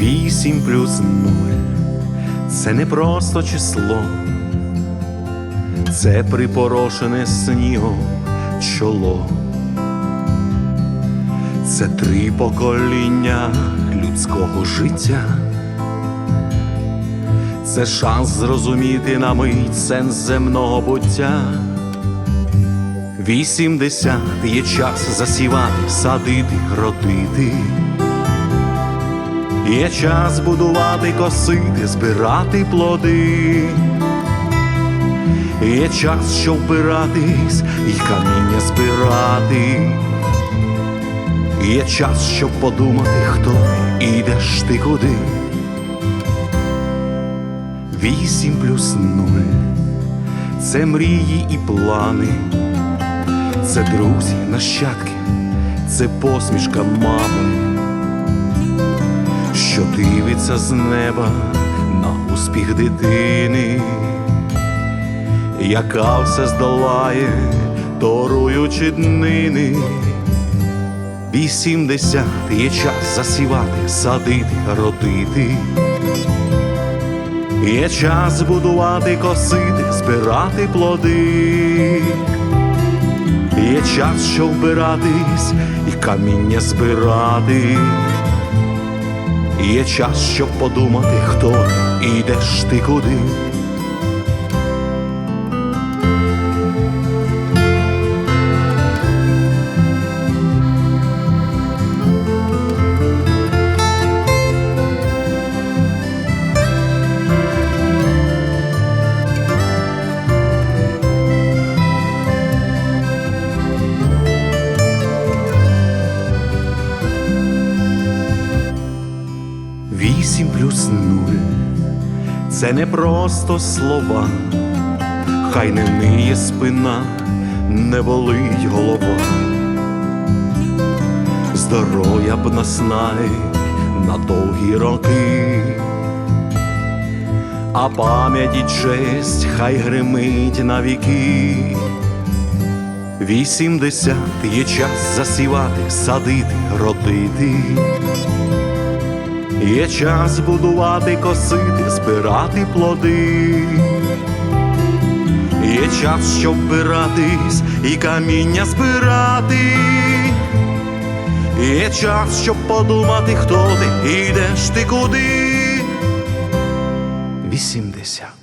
Вісім плюс нуль це не просто число, це припорошене снігом чоло. Це три покоління людського життя. Це шанс зрозуміти на мить сенс земного буття. Вісімдесят є час засівати, садити, родити. Є час будувати, косити, збирати плоди. Є час, щоб впиратись і каміння збирати. Є час, щоб подумати, хто ти, і йдеш ти куди. Вісім плюс нуль це мрії і плани, це друзі, нащадки, це посмішка мами, що дивиться з неба на успіх дитини, яка все здолає, торуючи днини. Вісімдесят є час засівати, садити, родити. Є час будувати, косити, збирати плоди. Є час, щоб вбиратись і каміння збирати. Є час, щоб подумати, хто ідеш ти куди. Вісім плюс нуль це не просто слова, хай не ниє спина, не болить голова. Здоров'я б наснай на довгі роки, а пам'ять і честь хай гримить на віки. Вісімдесят є час засівати, садити, родити. Є час будувати, косити, збирати плоди. Є час, щоб биратись і каміння збирати. Є час, щоб подумати, хто ти, і йдеш ти куди. Вісімдесят.